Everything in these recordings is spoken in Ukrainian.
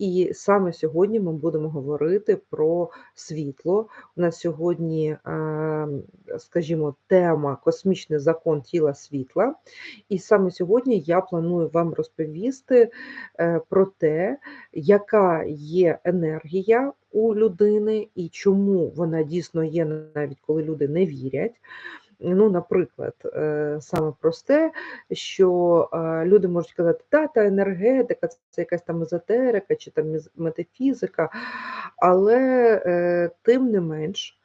І саме сьогодні ми будемо говорити про світло. У нас сьогодні, е, скажімо, тема космічний закон тіла світла. І саме сьогодні я планую вам розповісти е, про те, яка є енергія у людини і чому вона дійсно є, навіть коли люди не вірять. Ну, наприклад, е, саме просте, що е, люди можуть казати, та та енергетика, це якась там езотерика чи там метафізика, але е, тим не менш.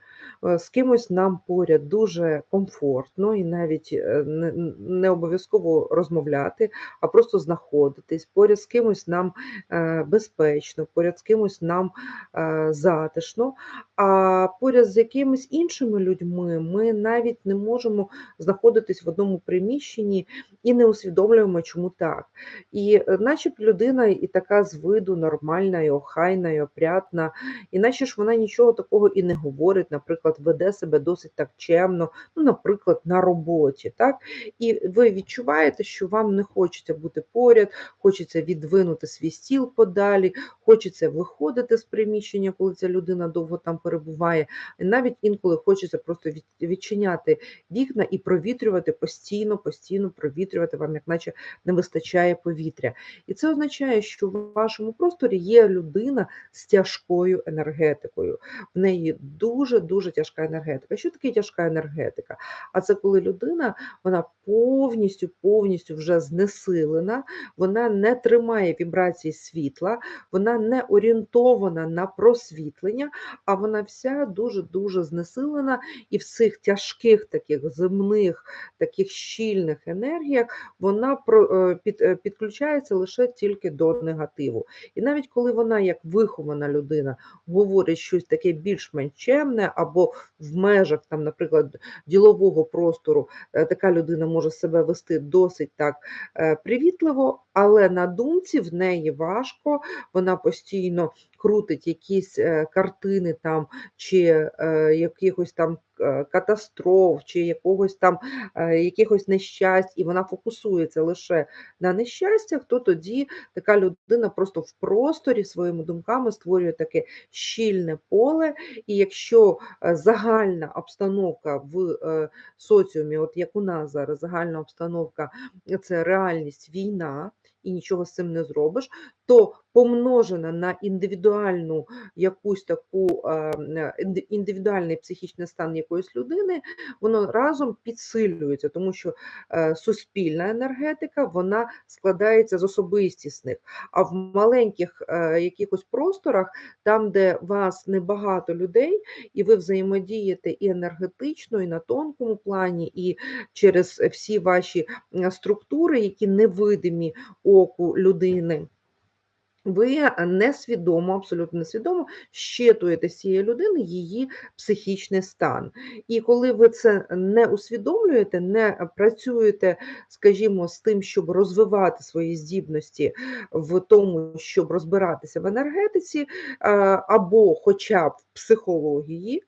Е, з кимось нам поряд дуже комфортно і навіть е, не, обов'язково розмовляти, а просто знаходитись. Поряд з кимось нам е, безпечно, поряд з кимось нам затишно, а поряд з якимись іншими людьми ми навіть не можемо знаходитись в одному приміщенні і не усвідомлюємо, чому так. І начеб людина і така з виду нормальна, і охайна, і опрятна, і наче ж вона нічого такого і не говорить, наприклад наприклад, веде себе досить так чемно, ну, наприклад, на роботі. так? І ви відчуваєте, що вам не хочеться бути поряд, хочеться відвинути свій стіл подалі, хочеться виходити з приміщення, коли ця людина довго там перебуває. І навіть інколи хочеться просто відчиняти вікна і провітрювати постійно, постійно провітрювати вам, як наче не вистачає повітря. І це означає, що в вашому просторі є людина з тяжкою енергетикою. В неї дуже-дуже тяжка енергетика. Що таке тяжка енергетика? А це коли людина вона повністю повністю вже знесилена, вона не тримає вібрації світла, вона не орієнтована на просвітлення, а вона вся дуже-дуже знесилена і в цих тяжких таких земних, таких щільних енергіях вона е, е, підключається лише тільки до негативу. І навіть коли вона, як вихована людина, говорить щось таке більш-менш чемне або в межах, там, наприклад, ділового простору е, така людина може себе вести досить так е, привітливо, але на думці в неї важко, вона постійно крутить якісь е, картини там чи якихось там Е, катастроф чи якогось там е, якихось нещасть, і вона фокусується лише на нещастях, то тоді така людина просто в просторі своїми думками створює таке щільне поле. І якщо е, загальна обстановка в соціумі, от як у нас зараз загальна обстановка, це реальність війна і нічого з цим не зробиш, то помножена на індивідуальну якусь таку індивідуальний психічний стан якоїсь людини, воно разом підсилюється, тому що е, суспільна енергетика вона складається з особистісних, а в маленьких е, якихось просторах, там, де вас небагато людей, і ви взаємодієте і енергетично, і на тонкому плані, і через всі ваші структури, які невидимі оку людини. Ви несвідомо, абсолютно несвідомо щитуєте з цієї людини її психічний стан. І коли ви це не усвідомлюєте, не працюєте, скажімо, з тим, щоб розвивати свої здібності в тому, щоб розбиратися в енергетиці, або хоча б в психології.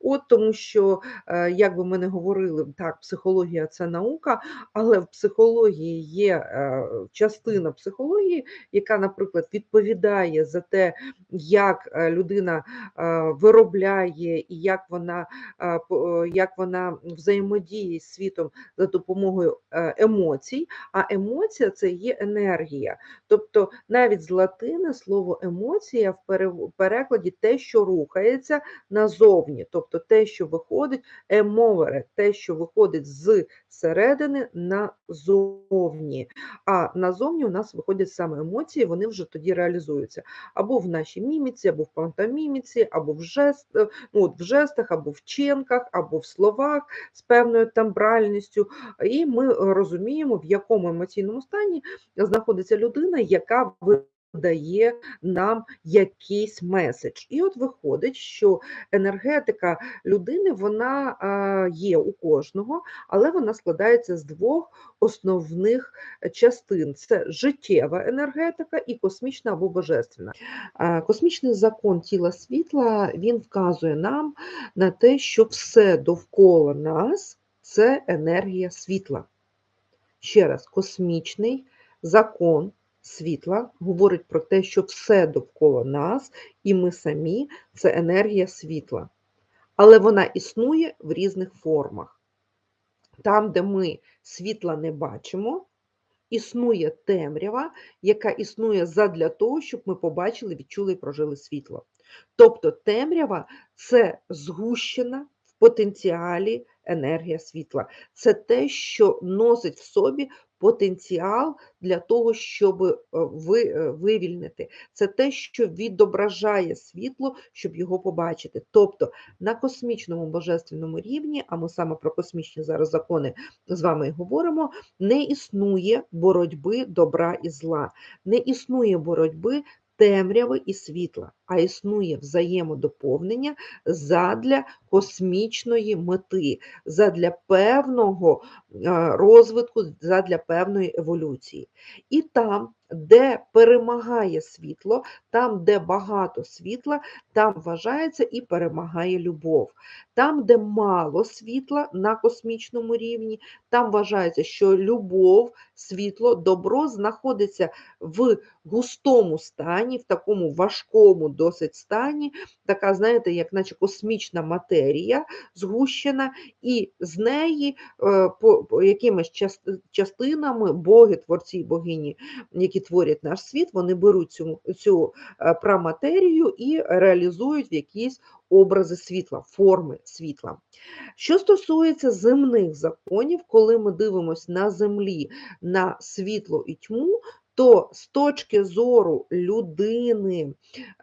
От тому що, е, як би ми не говорили, так, психологія це наука, але в психології є е, частина психології, яка, наприклад, відповідає за те, як е, людина виробляє і як вона як вона взаємодіє з світом за допомогою емоцій. А емоція це є енергія. Тобто навіть з латини слово емоція в перекладі те, що рухається назовні. Тобто тобто те, що виходить, емовере, те, що виходить з середини назовні. А назовні у нас виходять саме емоції, вони вже тоді реалізуються. Або в нашій міміці, або в пантоміміці, або в жест, ну, от в жестах, або в чинках, або в словах з певною тембральністю. І ми розуміємо, в якому емоційному стані знаходиться людина, яка дає нам якийсь меседж. І от виходить, що енергетика людини вона є у кожного, але вона складається з двох основних частин: це життєва енергетика і космічна або божественна. Космічний закон тіла світла він вказує нам на те, що все довкола нас це енергія світла. Ще раз, космічний закон світла, говорить про те, що все довкола нас, і ми самі це енергія світла. Але вона існує в різних формах. Там, де ми світла не бачимо, існує темрява, яка існує задля того, щоб ми побачили, відчули і прожили світло. Тобто темрява це згущена в потенціалі енергія світла. Це те, що носить в собі потенціал для того, щоб е, ви, е, вивільнити. Це те, що відображає світло, щоб його побачити. Тобто на космічному божественному рівні, а ми саме про космічні зараз закони з вами і говоримо, не існує боротьби добра і зла, не існує боротьби темряви і світла, а існує взаємодоповнення задля космічної мети, задля певного розвитку, задля певної еволюції. І там, де перемагає світло, там, де багато світла, там вважається і перемагає любов. Там, де мало світла на космічному рівні, там вважається, що любов, світло, добро знаходиться в густому стані, в такому важкому досить стані, така, знаєте, як наче космічна матерія згущена, і з неї е, по, якимись частинами боги, творці, богині, які творять наш світ, вони беруть цю, цю е, праматерію і реалізують в якісь образи світла, форми світла. Що стосується земних законів, коли ми дивимося на землі на світло і тьму, то з точки зору людини,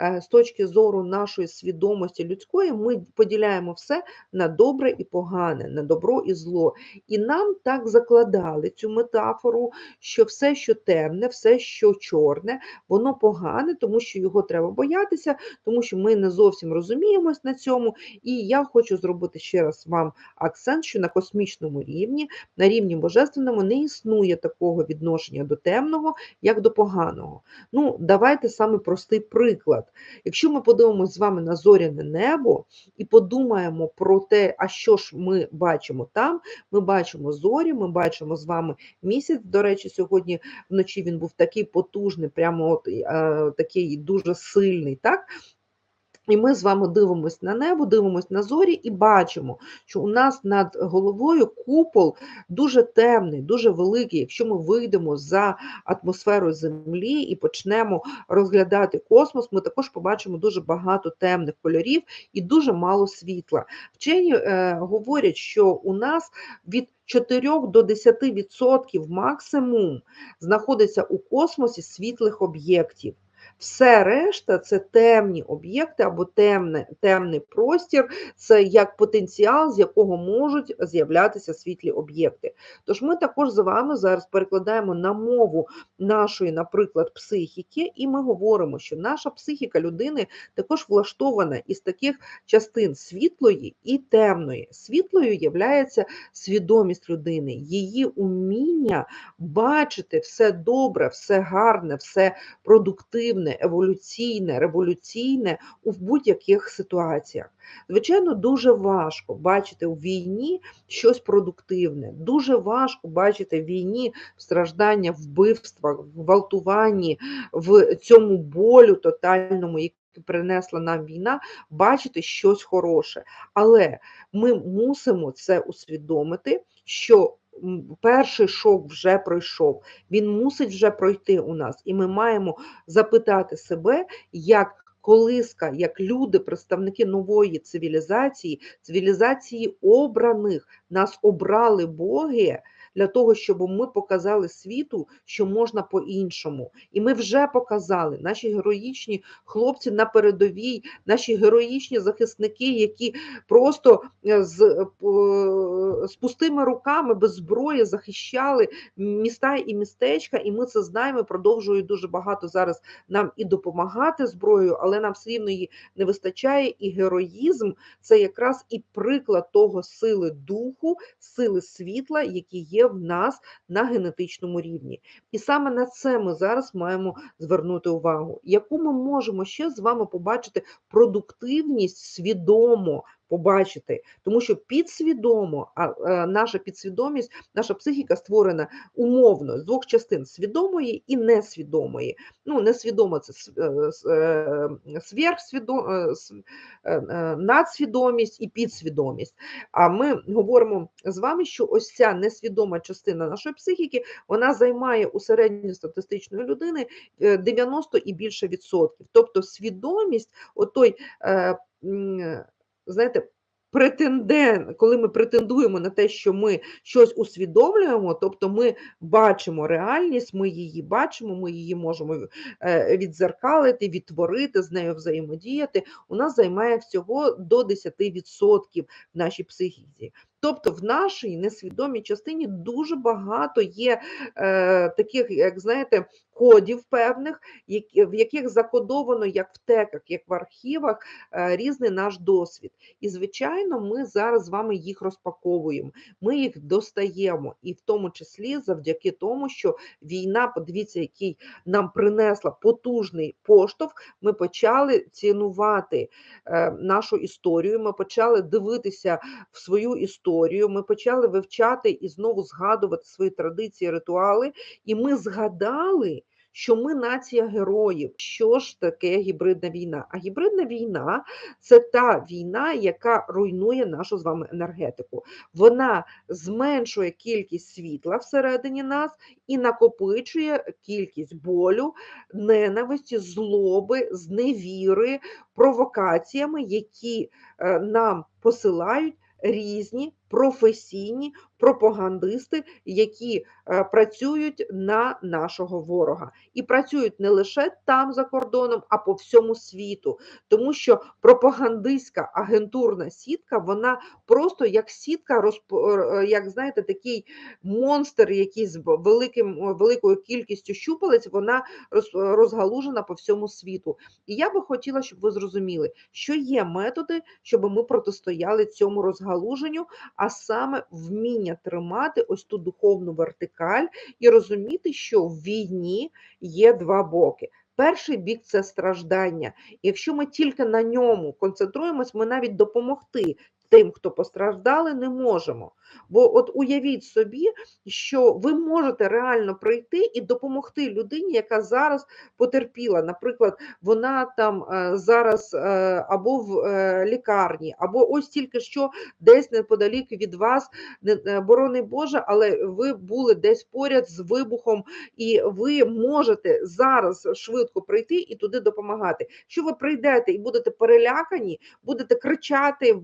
е, з точки зору нашої свідомості людської, ми поділяємо все на добре і погане, на добро і зло. І нам так закладали цю метафору, що все, що темне, все, що чорне, воно погане, тому що його треба боятися, тому що ми не зовсім розуміємось на цьому. І я хочу зробити ще раз вам акцент, що на космічному рівні, на рівні божественному, не існує такого відношення до темного як до поганого. Ну, давайте саме простий приклад. Якщо ми подивимося з вами на зоряне небо і подумаємо про те, а що ж ми бачимо там, ми бачимо зорі, ми бачимо з вами місяць. До речі, сьогодні вночі він був такий потужний, прямо от, е, такий дуже сильний. так? І ми з вами дивимося на небо, дивимося на зорі і бачимо, що у нас над головою купол дуже темний, дуже великий. Якщо ми вийдемо за атмосферу Землі і почнемо розглядати космос, ми також побачимо дуже багато темних кольорів і дуже мало світла. Вчені е, говорять, що у нас від 4 до 10% максимум знаходиться у космосі світлих об'єктів. Все решта це темні об'єкти або темне, темний простір, це як потенціал, з якого можуть з'являтися світлі об'єкти. Тож ми також з вами зараз перекладаємо на мову нашої, наприклад, психіки, і ми говоримо, що наша психіка людини також влаштована із таких частин світлої і темної. Світлою є свідомість людини, її уміння бачити все добре, все гарне, все продуктивне позитивне, еволюційне, революційне у будь-яких ситуаціях. Звичайно, дуже важко бачити у війні щось продуктивне, дуже важко бачити в війні страждання, вбивства, гвалтуванні, в цьому болю тотальному, принесла нам війна, бачити щось хороше. Але ми мусимо це усвідомити, що перший шок вже пройшов, він мусить вже пройти у нас, і ми маємо запитати себе, як колиска, як люди, представники нової цивілізації, цивілізації обраних, нас обрали боги для того, щоб ми показали світу, що можна по-іншому. І ми вже показали наші героїчні хлопці на передовій, наші героїчні захисники, які просто е, з, е, з пустими руками без зброї захищали міста і містечка, і ми це знаємо. Продовжують дуже багато зараз нам і допомагати зброєю, але нам все рівно її не вистачає. І героїзм це якраз і приклад того сили духу, сили світла, які є в нас на генетичному рівні. І саме на це ми зараз маємо звернути увагу, яку ми можемо ще з вами побачити продуктивність свідомо побачити, тому що підсвідомо, а е, наша підсвідомість, наша психіка створена умовно з двох частин свідомої і несвідомої. Ну, несвідомо це е, е, сверхсвідо- надсвідомість і підсвідомість. А ми говоримо з вами, що ось ця несвідома частина нашої психіки вона займає у середньостатистичної людини е, 90 і більше відсотків. Тобто свідомість, отой, е, знаєте, претендент, коли ми претендуємо на те, що ми щось усвідомлюємо, тобто ми бачимо реальність, ми її бачимо, ми її можемо е, відзеркалити, відтворити, з нею взаємодіяти, у нас займає всього до 10% в нашій психіці. Тобто в нашій несвідомій частині дуже багато є е, таких, як знаєте, кодів певних, які, в яких закодовано як в теках, як в архівах, е, різний наш досвід. І, звичайно, ми зараз з вами їх розпаковуємо, ми їх достаємо, і в тому числі завдяки тому, що війна, подивіться, який нам принесла потужний поштовх, ми почали цінувати е, нашу історію, ми почали дивитися в свою історію, ми почали вивчати і знову згадувати свої традиції, ритуали, і ми згадали. Що ми нація героїв. Що ж таке гібридна війна? А гібридна війна це та війна, яка руйнує нашу з вами енергетику. Вона зменшує кількість світла всередині нас і накопичує кількість болю, ненависті, злоби, зневіри, провокаціями, які е, нам посилають різні професійні пропагандисти, які е, працюють на нашого ворога, і працюють не лише там за кордоном, а по всьому світу, тому що пропагандистська агентурна сітка, вона просто як сітка, розп- е, як знаєте, такий монстр, який з великим великою кількістю щупалець, вона роз- розгалужена по всьому світу. І я би хотіла, щоб ви зрозуміли, що є методи, щоб ми протистояли цьому розгалуженню, а саме вміння тримати ось ту духовну вертикаль і розуміти, що в війні є два боки. Перший бік це страждання. Якщо ми тільки на ньому концентруємось, ми навіть допомогти тим, хто постраждали, не можемо. Бо от уявіть собі, що ви можете реально прийти і допомогти людині, яка зараз потерпіла. Наприклад, вона там е, зараз е, або в е, лікарні, або ось тільки що десь неподалік від вас, борони Боже, але ви були десь поряд з вибухом, і ви можете зараз швидко прийти і туди допомагати. Що ви прийдете і будете перелякані, будете кричати,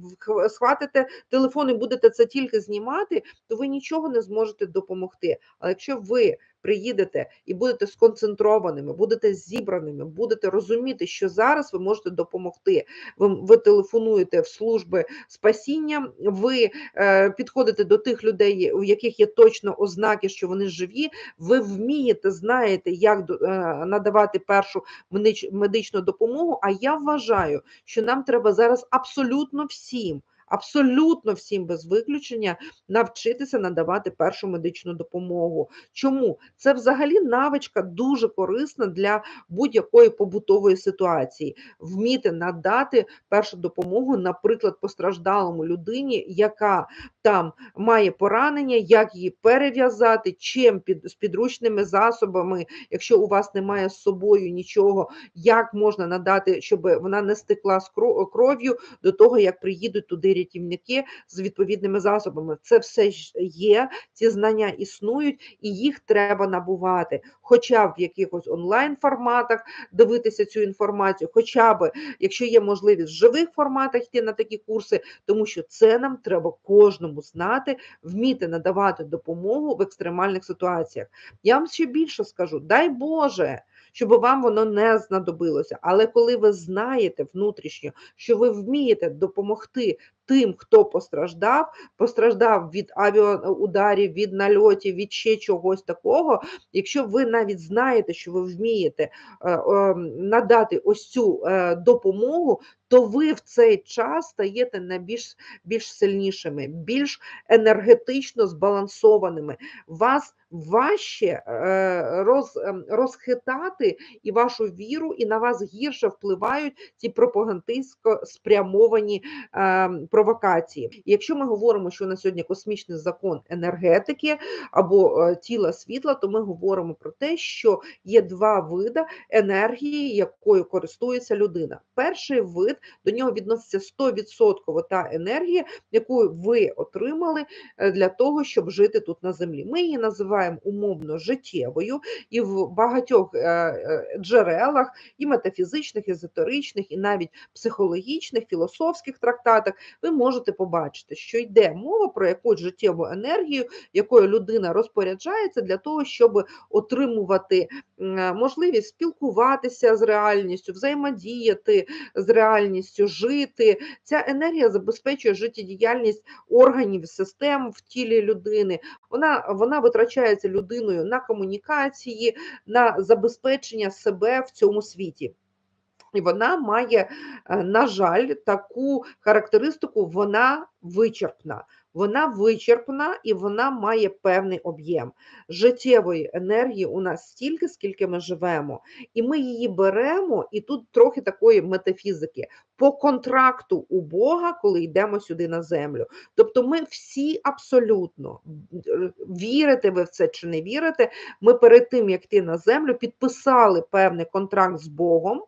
схватите телефон і будете це тільки знімати, то ви нічого не зможете допомогти. Але якщо ви приїдете і будете сконцентрованими, будете зібраними, будете розуміти, що зараз ви можете допомогти. Ви, ви телефонуєте в служби спасіння, ви е, підходите до тих людей, у яких є точно ознаки, що вони живі. Ви вмієте, знаєте, як е, надавати першу медич- медичну допомогу. А я вважаю, що нам треба зараз абсолютно всім. Абсолютно всім без виключення навчитися надавати першу медичну допомогу. Чому це взагалі навичка дуже корисна для будь-якої побутової ситуації? Вміти надати першу допомогу, наприклад, постраждалому людині, яка там має поранення, як її перев'язати, чим під з підручними засобами, якщо у вас немає з собою нічого, як можна надати, щоб вона не стекла з кро- кров'ю до того, як приїдуть туди рятівники з відповідними засобами. Це все ж є, ці знання існують, і їх треба набувати, хоча б в якихось онлайн форматах дивитися цю інформацію, хоча б якщо є можливість в живих форматах йти на такі курси, тому що це нам треба кожному знати, вміти надавати допомогу в екстремальних ситуаціях. Я вам ще більше скажу: дай Боже. Щоб вам воно не знадобилося. Але коли ви знаєте внутрішньо, що ви вмієте допомогти тим, хто постраждав, постраждав від авіаударів, від нальотів, від ще чогось такого. Якщо ви навіть знаєте, що ви вмієте е, е, надати ось цю е, допомогу, то ви в цей час стаєте на більш, сильнішими, більш енергетично збалансованими. Вас важче е, роз, ем, розхитати і вашу віру, і на вас гірше впливають ці пропагандистсько спрямовані е, провокації. Якщо ми говоримо, що на сьогодні космічний закон енергетики або е, тіла світла, то ми говоримо про те, що є два види енергії, якою користується людина. Перший вид до нього відноситься 100% та енергія, яку ви отримали е, для того, щоб жити тут на землі. Ми її називаємо умовно життєвою, і в багатьох е, е, джерелах, і метафізичних, езотеричних, і навіть психологічних, філософських трактатах, ви можете побачити, що йде мова про якусь життєву енергію, якою людина розпоряджається для того, щоб отримувати можливість спілкуватися з реальністю, взаємодіяти з реальністю, жити. Ця енергія забезпечує життєдіяльність органів, систем в тілі людини. Вона, вона витрачається людиною на комунікації, на забезпечення себе в цьому світі. І вона має, е, на жаль, таку характеристику, вона вичерпна. Вона вичерпна і вона має певний об'єм. Життєвої енергії у нас стільки, скільки ми живемо. І ми її беремо, і тут трохи такої метафізики по контракту у Бога, коли йдемо сюди на землю. Тобто ми всі абсолютно вірите ви в це чи не вірите, ми перед тим, як йти на землю, підписали певний контракт з Богом.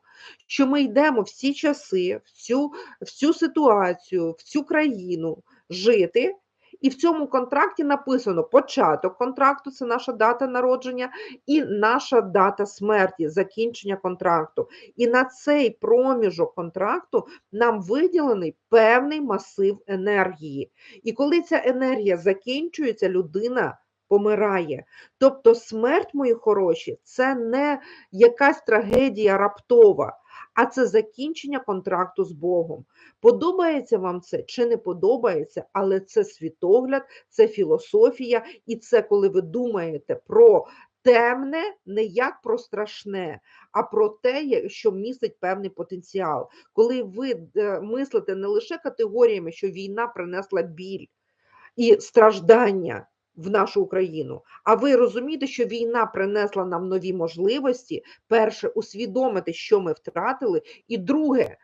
Що ми йдемо всі часи, в цю, в цю ситуацію, в цю країну жити, і в цьому контракті написано початок контракту, це наша дата народження, і наша дата смерті, закінчення контракту. І на цей проміжок контракту нам виділений певний масив енергії. І коли ця енергія закінчується, людина помирає. Тобто смерть, мої хороші, це не якась трагедія раптова, а це закінчення контракту з Богом. Подобається вам це чи не подобається, але це світогляд, це філософія, і це коли ви думаєте про темне, не як про страшне, а про те, що містить певний потенціал. Коли ви е, мислите не лише категоріями, що війна принесла біль і страждання. В нашу Україну, а ви розумієте, що війна принесла нам нові можливості. Перше, усвідомити, що ми втратили, і друге,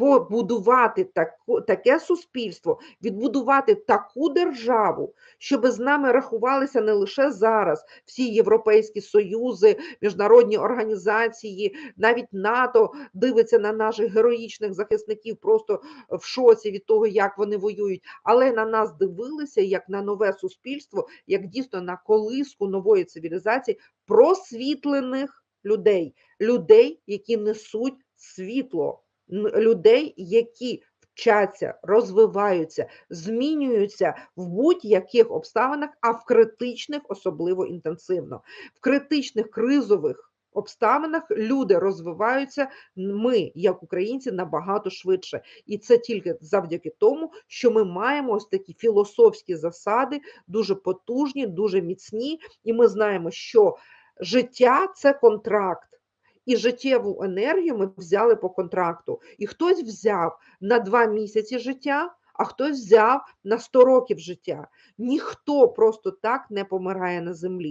побудувати таку, таке суспільство, відбудувати таку державу, щоб з нами рахувалися не лише зараз всі європейські союзи, міжнародні організації, навіть НАТО дивиться на наших героїчних захисників просто в шоці від того, як вони воюють, але на нас дивилися як на нове суспільство, як дійсно на колиску нової цивілізації просвітлених людей, людей, які несуть світло людей, які вчаться, розвиваються, змінюються в будь-яких обставинах, а в критичних особливо інтенсивно. В критичних кризових обставинах люди розвиваються, ми, як українці, набагато швидше. І це тільки завдяки тому, що ми маємо ось такі філософські засади, дуже потужні, дуже міцні, і ми знаємо, що життя це контракт. І життєву енергію ми взяли по контракту. І хтось взяв на два місяці життя, а хтось взяв на 100 років життя. Ніхто просто так не помирає на землі.